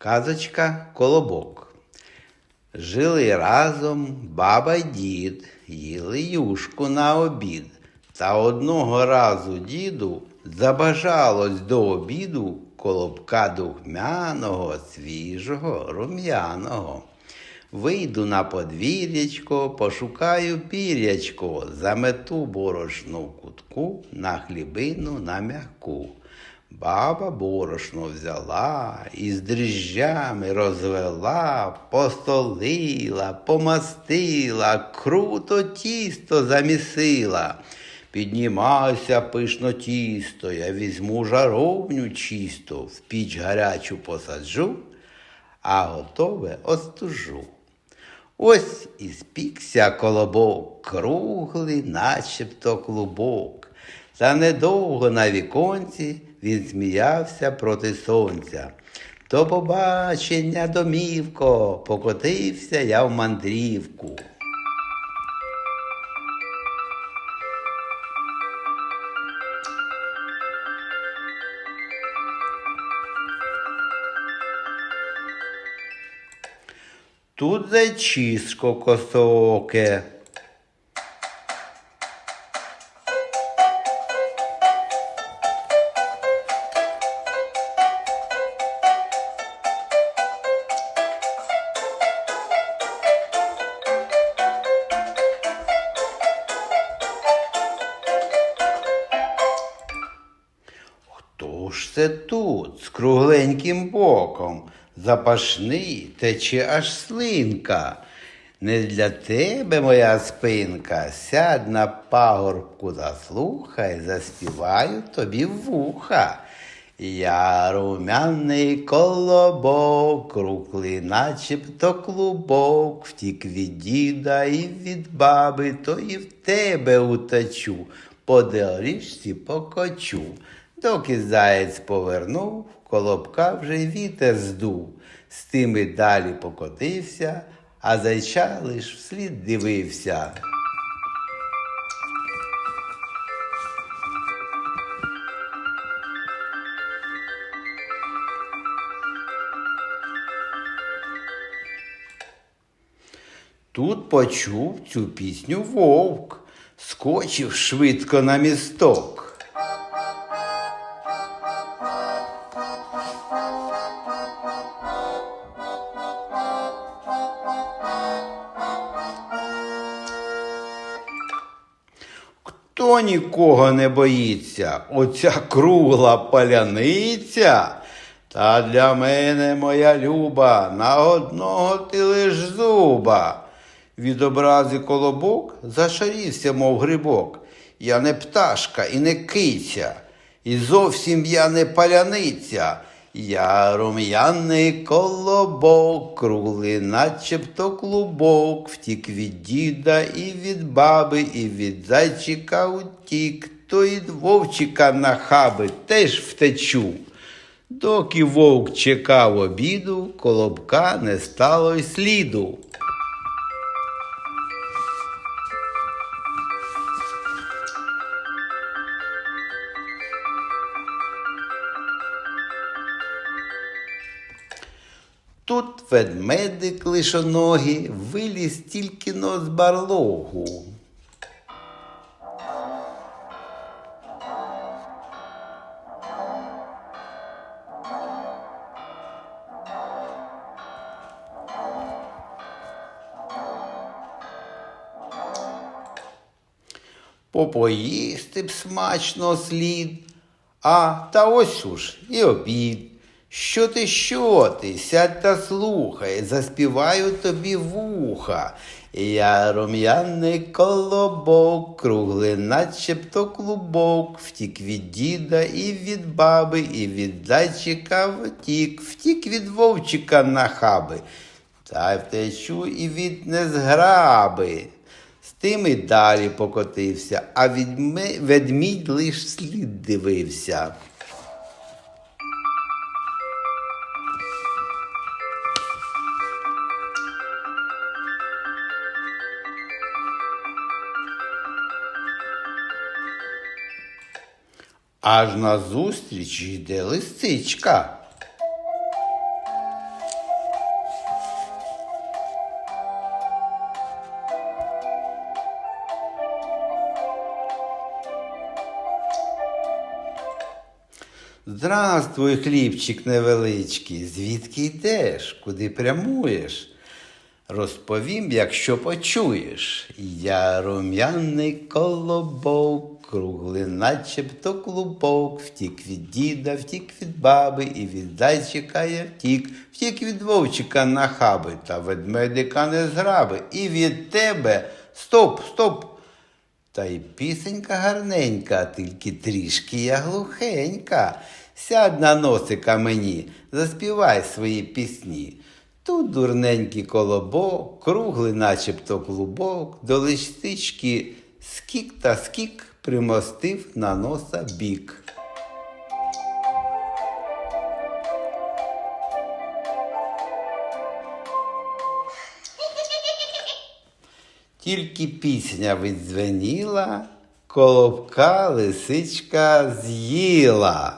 Казочка Колобок. Жили разом баба й дід, їли юшку на обід. Та одного разу діду забажалось до обіду колобка духмяного, свіжого, рум'яного. Вийду на подвір'ячко, пошукаю пірячко, замету борошно в кутку, на хлібину на м'яку. Баба борошно взяла і з дріжджами розвела, постолила, помастила, круто тісто замісила. Піднімайся пишно тісто, я візьму жаровню чисто, в піч гарячу посаджу, а готове остужу. Ось і спікся колобок, круглий, начебто клубок. Та недовго на віконці він сміявся проти сонця. До побачення, домівко, покотився я в мандрівку. Тут зайчисько косооке. Це тут з кругленьким боком? Запашний тече аж слинка. Не для тебе, моя спинка, сядь на пагорбку, заслухай, заспіваю тобі вуха. Я румяний колобок, круглий, начебто клубок, втік від діда і від баби, то і в тебе утечу, по доріжці покочу. Доки заєць повернув, колобка вже вітер здув. З тим і далі покотився, а зайча лиш вслід дивився. Тут почув цю пісню вовк, скочив швидко на місток. Хто нікого не боїться, оця кругла паляниця. Та для мене, моя люба, на одного ти лиш зуба. Від образи колобок зашарівся, мов грибок. Я не пташка і не киця, і зовсім я не паляниця. Я рум'яний колобок, круглий, начебто клубок, втік від діда і від баби, і від зайчика утік, то і вовчика на хаби теж втечу. Доки вовк чекав обіду, колобка не стало й сліду. Тут ведмедик лишоногий виліз тільки но з барлогу. Попоїсти б смачно слід, а та ось уж і обід. Що ти, що ти? Сядь та слухай, заспіваю тобі вуха. Я рум'яний колобок, круглий, начебто клубок, втік від діда і від баби, і від зайчика втік, втік від вовчика на хаби, та втечу і від незграби. З тим і далі покотився, а ведмідь лиш слід дивився. аж на зустріч йде лисичка. Здравствуй, хлібчик невеличкий, звідки йдеш, куди прямуєш? Розповім, якщо почуєш. Я рум'яний колобок, круглий, начебто клубок, втік від діда, втік від баби, і від зайчика я втік, втік від вовчика на хаби, та ведмедика не зграби, і від тебе стоп, стоп. Та й пісенька гарненька, тільки трішки я глухенька. Сядь на носика мені, заспівай свої пісні. Тут дурненький колобок, круглий, начебто клубок, до листички скік та скік примостив на носа бік. Тільки пісня віддзвеніла, колобка лисичка з'їла.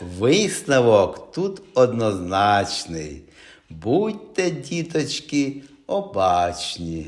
Висновок тут однозначний. Будьте, діточки, обачні.